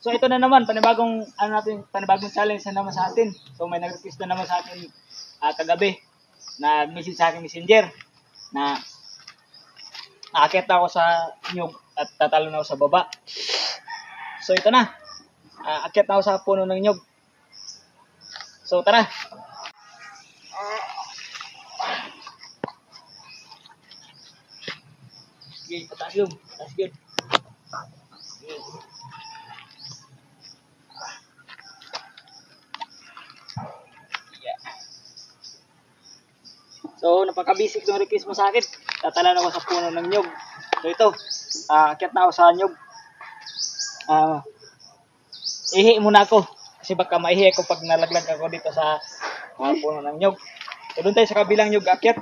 So ito na naman, panibagong ano natin, panibagong challenge na naman sa atin. So may nag-request na naman sa atin uh, kagabi na message sa akin messenger na aakit ako sa nyug at tatalo na ako sa baba. So ito na. Uh, akyat na ako sa puno ng nyug. So tara. Sige, pataas yun. Pataas. So, napaka-basic ng request mo sa akin. Tatalan ako sa puno ng nyog. So, ito. Uh, akyat na ako sa nyog. Ah, ihi muna ako. Kasi baka maihi ako pag nalaglag ako dito sa mga puno ng nyog. So, doon tayo sa kabilang nyog akyat.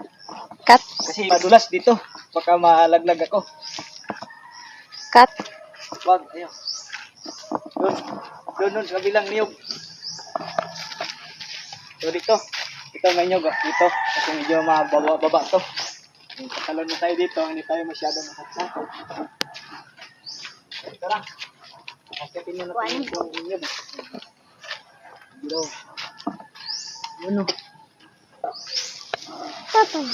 Cut. Kasi madulas dito. Baka malaglag ako. Cut. Wag, ayaw. Doon. Doon, doon, sa kabilang niyog. So, dito. Ito may niyog, ah. Dito. Kasi medyo mababa-baba to. Tatalon na tayo dito. Hindi tayo masyado makasakot. Tara. Akitin mo na tayo yung niyog. Dito. Ano? Tatay.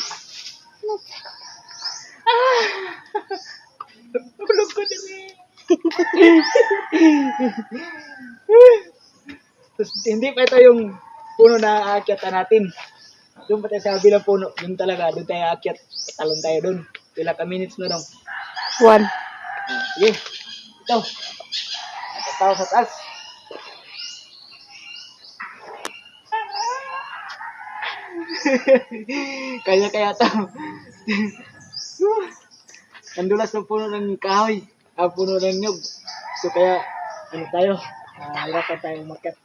Tulog ko din eh. Tapos hindi pa ito yung puno na aakyatan natin. Doon pa tayo sa kabilang puno. Doon talaga, doon tayo aakyat. Talon tayo doon. Pila ka minutes na daw. One. Sige. Ito. Tao sa taas. kaya kaya tao. Ang dulas ng puno ng kahoy. Ah, puno ng nyog. So kaya, ano tayo? Ah, hirapan tayo umakyat.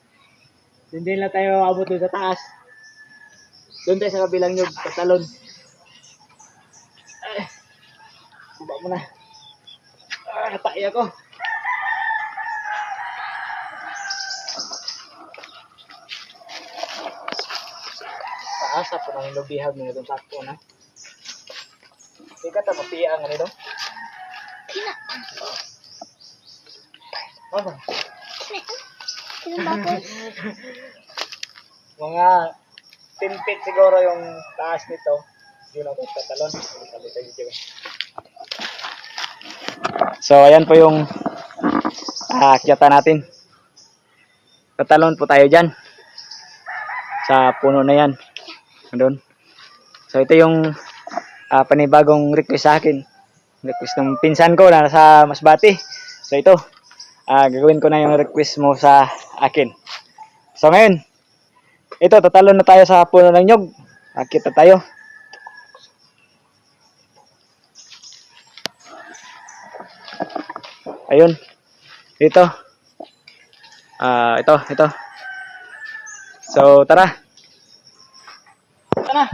Hindi na tayo abot doon sa taas. Doon tayo sa kabilang nyog, sa talon. Ay, baba mo na. Ah, natay ako. Taas po nang lobihag mo doon sa na. Hindi ka ta mapiya ang ano doon? Ano? Mga 10 feet siguro yung taas nito. Yun ako tatalon. So, ayan po yung aakyatan natin. Tatalon po tayo dyan. Sa puno na yan. Doon. So, ito yung ah, panibagong request sa akin. Request ng pinsan ko na nasa Masbati. So, ito. Ah gagawin ko na yung request mo sa akin. So, ngayon. Ito, tatalon na tayo sa puno ng nyog. Akit na tayo. Ayun. Dito. Ah, ito, ito. So, tara. Tara.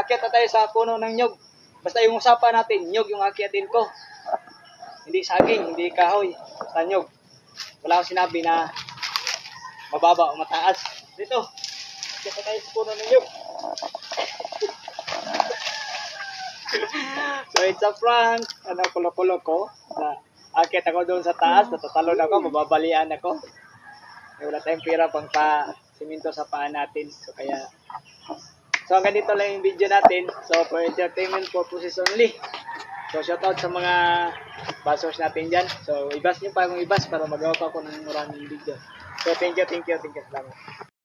Akyat na tayo sa puno ng nyog. Basta yung usapan natin, nyog yung akyatin ko. Hindi saging, hindi kahoy. Basta nyog. Wala akong sinabi na mababa o mataas. Dito. Na tayo sa puno ng nyog. so, it's a prank. Ano, kulo-kulo ko. Na, akit ako doon sa taas, natatalon ako, mababalian ako. Eh, wala tayong pera pang pa siminto sa paa natin. So kaya So hanggang dito lang yung video natin. So for entertainment purposes only. So shoutout sa mga bashers natin dyan. So ibas nyo pa kung ibas para magawa pa ako ng maraming video. So thank you, thank you, thank you. Salamat.